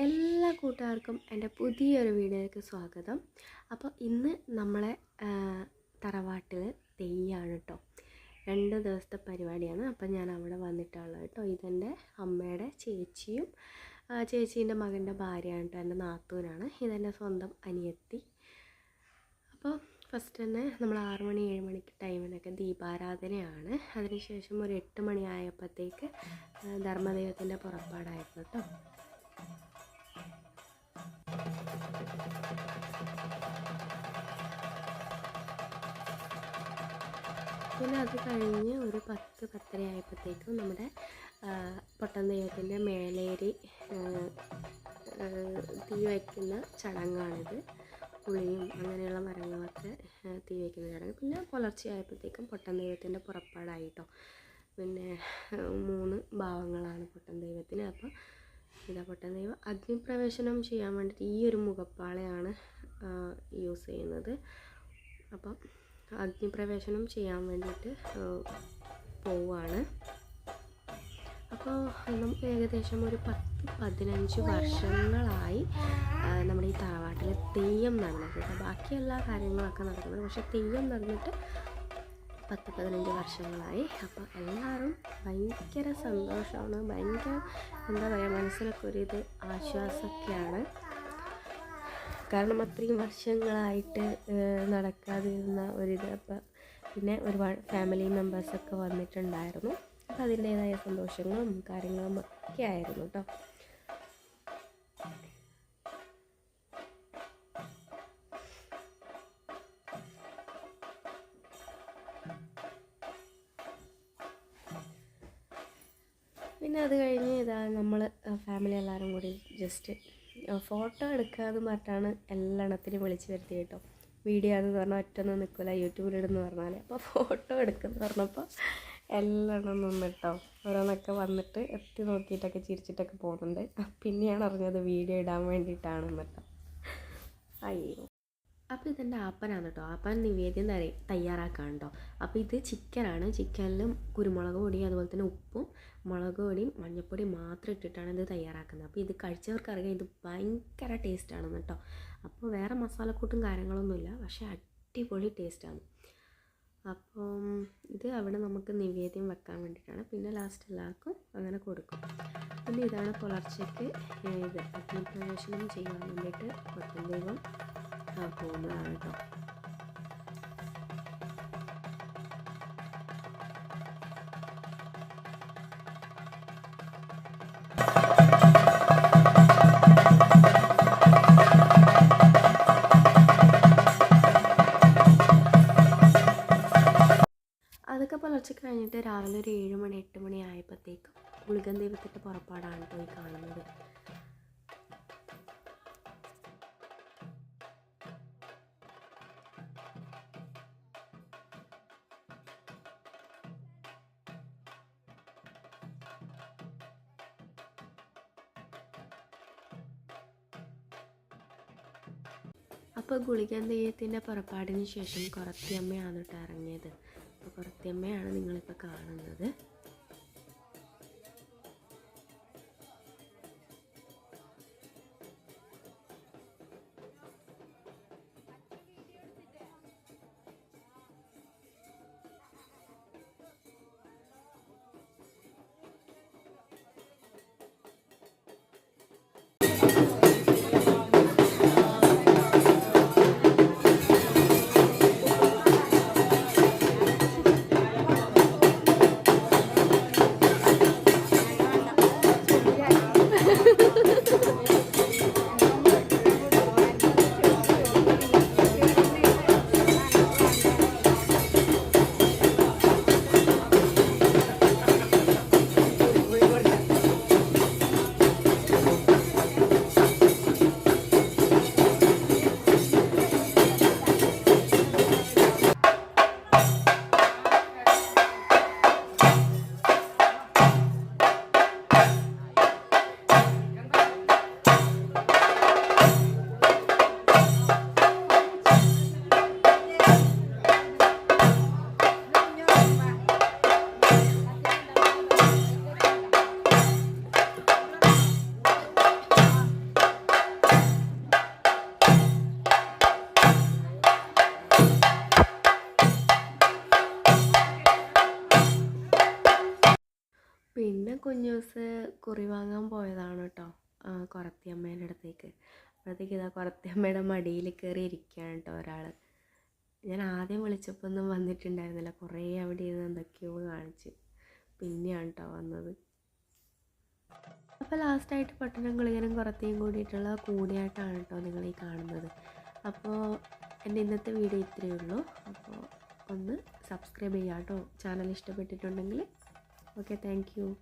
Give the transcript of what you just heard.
എല്ലാ കൂട്ടുകാർക്കും എന്റെ പുതിയൊരു വീഡിയോയ്ക്ക് സ്വാഗതം. അപ്പോൾ ഇന്ന് നമ്മളെ തറവാട്ടിൽ തെയ്യാണ് കേട്ടോ രണ്ട് ദിവസത്തെ പരിപാടിയാണ്. അപ്പം ഞാൻ അവിടെ വന്നിട്ടുള്ളത് കേട്ടോ ഇതെന്റെ അമ്മയുടെ ചേച്ചിയും ചേച്ചീന്റെ മകന്റെ ഭാര്യയാണ് കേട്ടോ എന്റെ നാത്തൂനാണ്. ഇതെന്റെ സ്വന്തം അനിയത്തി. അപ്പോൾ ഫസ്റ്റ് തന്നെ നമ്മൾ ആറു മണി ഏഴ് മണിക്ക് ടൈമിനൊക്കെ ദീപാരാധനയാണ്. അതിനുശേഷം ഒരു എട്ട് മണി ആയപ്പോഴത്തേക്ക് ധർമ്മദൈവത്തിന്റെ പുറപ്പാടായിരുന്നു കേട്ടോ പിന്നെ അത് കഴിഞ്ഞ് ഒരു പത്ത് പത്തര ആയപ്പോഴത്തേക്കും നമ്മുടെ പൊട്ടൻ ദൈവത്തിന്റെ മേലേരി തീ വയ്ക്കുന്ന ചടങ്ങാണിത്. പുളിയും അങ്ങനെയുള്ള മരങ്ങളൊക്കെ തീ വയ്ക്കുന്ന ചടങ്ങ്. പിന്നെ പുലർച്ചെ ആയപ്പോഴത്തേക്കും പൊട്ടൻ ദൈവത്തിന്റെ പുറപ്പാടായി കേട്ടോ പിന്നെ മൂന്ന് ഭാവങ്ങളാണ് പൊട്ടൻ ദൈവത്തിന്. അപ്പോൾ ഇതാ പൊട്ടൻ ദൈവം. അഗ്നിപ്രവേശനം ചെയ്യാൻ വേണ്ടിയിട്ട് ഈ ഒരു മുഖപ്പാളയാണ് യൂസ് ചെയ്യുന്നത്. അപ്പം അഗ്നിപ്രവേശനം ചെയ്യാൻ വേണ്ടിയിട്ട് പോവാണ്. അപ്പോൾ നമുക്ക് ഏകദേശം ഒരു പത്ത് പതിനഞ്ച് വർഷങ്ങളായി നമ്മുടെ ഈ തറവാട്ടിൽ തെയ്യം നടന്നിട്ടുണ്ട്. ബാക്കി എല്ലാ കാര്യങ്ങളൊക്കെ നടക്കുന്നത് പക്ഷേ തെയ്യം നടന്നിട്ട് പത്ത് പതിനഞ്ച് വർഷങ്ങളായി. അപ്പോൾ എല്ലാവരും ഭയങ്കര സന്തോഷമാണ്. ഭയങ്കര എന്താ പറയുക മനസ്സിലൊക്കെ ഒരു ഇത് ആശ്വാസമൊക്കെയാണ്. കാരണം അത്രയും വർഷങ്ങളായിട്ട് നടക്കാതിരുന്ന ഒരിത്. അപ്പം പിന്നെ ഒരുപാട് ഫാമിലി മെമ്പേഴ്സൊക്കെ വന്നിട്ടുണ്ടായിരുന്നു. അപ്പം അതിന്റേതായ സന്തോഷങ്ങളും കാര്യങ്ങളും ഒക്കെ ആയിരുന്നു കേട്ടോ പിന്നെ അത് കഴിഞ്ഞ് ഇതാ നമ്മൾ ഫാമിലി എല്ലാവരും കൂടി ജസ്റ്റ് ഫോട്ടോ എടുക്കുക എന്ന് പറഞ്ഞിട്ടാണ് എല്ലാണത്തിനും വിളിച്ച് വരുത്തി കേട്ടോ വീഡിയോ ആണെന്ന് പറഞ്ഞാൽ ഒറ്റൊന്നും നിൽക്കില്ല യൂട്യൂബിലിടുന്ന് പറഞ്ഞാൽ അപ്പോൾ ഫോട്ടോ എടുക്കുന്ന പറഞ്ഞപ്പോൾ എല്ലാം നിന്നിട്ടോ ഓരോന്നൊക്കെ വന്നിട്ട് എത്തി നോക്കിയിട്ടൊക്കെ ചിരിച്ചിട്ടൊക്കെ പോകുന്നുണ്ട്. പിന്നെയാണ് അറിഞ്ഞത് വീഡിയോ ഇടാൻ വേണ്ടിയിട്ടാണെന്ന് കേട്ടോ അയ്യോ. ഇതെന്റെ ആപ്പനാണ് കേട്ടോ ആപ്പൻ നിവേദ്യം തര തയ്യാറാക്കാൻ കേട്ടോ അപ്പോൾ ഇത് ചിക്കനാണ്. ചിക്കനിലും കുരുമുളക് പൊടി അതുപോലെ തന്നെ ഉപ്പും മുളക് പൊടിയും മഞ്ഞൾപ്പൊടി മാത്രം ഇട്ടിട്ടാണ് ഇത് തയ്യാറാക്കുന്നത്. അപ്പോൾ ഇത് കഴിച്ചവർക്കറിയാം ഇത് ഭയങ്കര ടേസ്റ്റാണെന്ന് കേട്ടോ അപ്പോൾ വേറെ മസാലക്കൂട്ടും കാര്യങ്ങളൊന്നുമില്ല പക്ഷേ അടിപൊളി ടേസ്റ്റാണ് അപ്പം ഇത് അവിടെ നമുക്ക് നിവേദ്യം വെക്കാൻ വേണ്ടിയിട്ടാണ് പിന്നെ ലാസ്റ്റ് എല്ലാവർക്കും അങ്ങനെ കൊടുക്കും. പിന്നെ ഇതാണ് പുലർച്ചയ്ക്ക് ഇത് അഗ്നിപ്രവേശനം ചെയ്യാൻ വേണ്ടിയിട്ട് പത്തം ദൈവം. പോകുന്നതാണ് കേട്ടോ അതൊക്കെ പുലർച്ചെ കഴിഞ്ഞിട്ട് രാവിലെ ഒരു ഏഴ് മണി എട്ട് മണി ആയപ്പോഴത്തേക്കും ഗുളികൻ ദൈവത്തിന്റെ പുറപ്പാടാണ് ഈ കാണുന്നത്. അപ്പോൾ ഗുളികൻ തെയ്യത്തിന്റെ പുറപ്പാടിന് ശേഷം കുറത്തിയമ്മയാണ് കേട്ടോ ഇറങ്ങിയത്. അപ്പോൾ കുറത്തിയമ്മയാണ് നിങ്ങളിപ്പോൾ കാണുന്നത്. പിന്നെ കുഞ്ഞൂസ് കുറി വാങ്ങാൻ പോയതാണ് കേട്ടോ കുറത്തിയമ്മേന്റെ അടുത്തേക്ക്. അപ്പോഴത്തേക്ക് ഇതാ കുറത്തിയമ്മയുടെ മടിയിൽ കയറി ഇരിക്കുകയാണ് കേട്ടോ ഒരാൾ ഞാൻ ആദ്യം വിളിച്ചപ്പോൾ ഒന്നും വന്നിട്ടുണ്ടായിരുന്നില്ല കുറേ അവിടെ ഇരുന്ന് എന്തൊക്കെയോ കാണിച്ച്. പിന്നെയാണ് കേട്ടോ വന്നത്. അപ്പോൾ ലാസ്റ്റായിട്ട് പട്ടണം കുളികനും കുറത്തേയും കൂടിയിട്ടുള്ള കൂടിയായിട്ടാണ് കേട്ടോ നിങ്ങൾ ഈ കാണുന്നത്. അപ്പോൾ എന്റെ ഇന്നത്തെ വീഡിയോ ഇത്രയേ ഉള്ളൂ. അപ്പോൾ ഒന്ന് സബ്സ്ക്രൈബ് ചെയ്യാം കേട്ടോ ചാനൽ ഇഷ്ടപ്പെട്ടിട്ടുണ്ടെങ്കിൽ Okay, thank you.